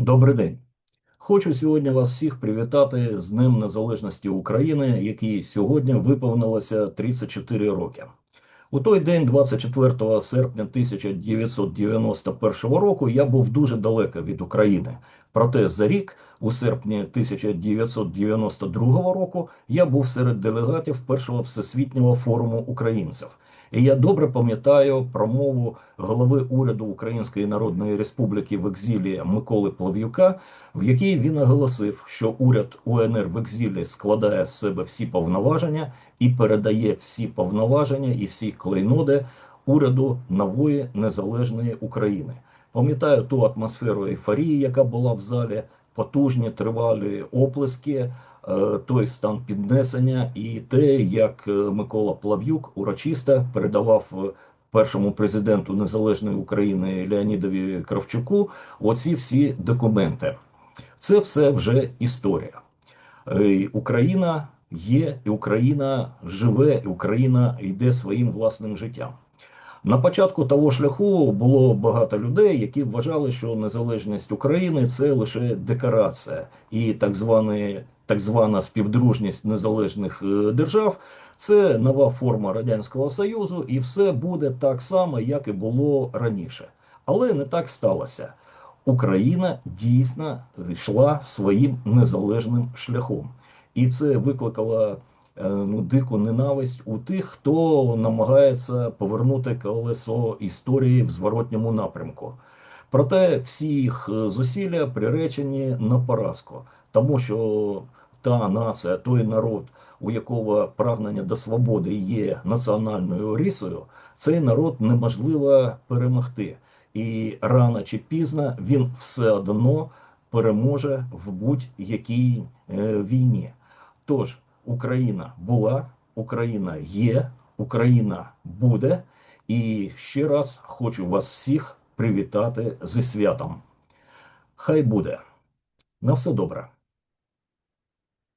Добрий день. Хочу сьогодні вас всіх привітати з Днем Незалежності України, який сьогодні виповнилося 34 роки. У той день, 24 серпня 1991 року, я був дуже далеко від України. Проте за рік, у серпні 1992 року, я був серед делегатів першого всесвітнього форуму українців. І я добре пам'ятаю промову голови уряду Української Народної Республіки в екзилі Миколи Плав'юка, в якій він наголосив, що уряд УНР в екзилі складає з себе всі повноваження і передає всі повноваження і всі клейноди уряду нової незалежної України. Пам'ятаю ту атмосферу ейфорії, яка була в залі, потужні тривалі оплески. е, Той стан піднесення і те, як е, Микола Плав'юк урочисто передавав е, першому президенту незалежної України Леонідові Кравчуку оці всі документи. Це все вже історія. Україна є, і Україна живе, і Україна йде своїм власним життям. На початку того шляху було багато людей, які вважали, що незалежність України це лише декорація, і так званий, так звана співдружність незалежних е, держав це нова форма радянського союзу, і все буде так само, як і було раніше. Але не так сталося. Україна дійсно йшла своїм незалежним шляхом, і це викликало ну, дику ненависть у тих, хто намагається повернути колесо історії в зворотньому напрямку. Проте всі їх е, зусилля приречені на поразку, тому що та нація, той народ, у якого прагнення до свободи є національною рисою, цей народ неможливо перемогти. І рано чи пізно він все одно переможе в будь-якій е, війні. Тож Україна була, Україна є, Україна буде. І ще раз хочу вас всіх привітати зі святом. Хай буде. На все добре.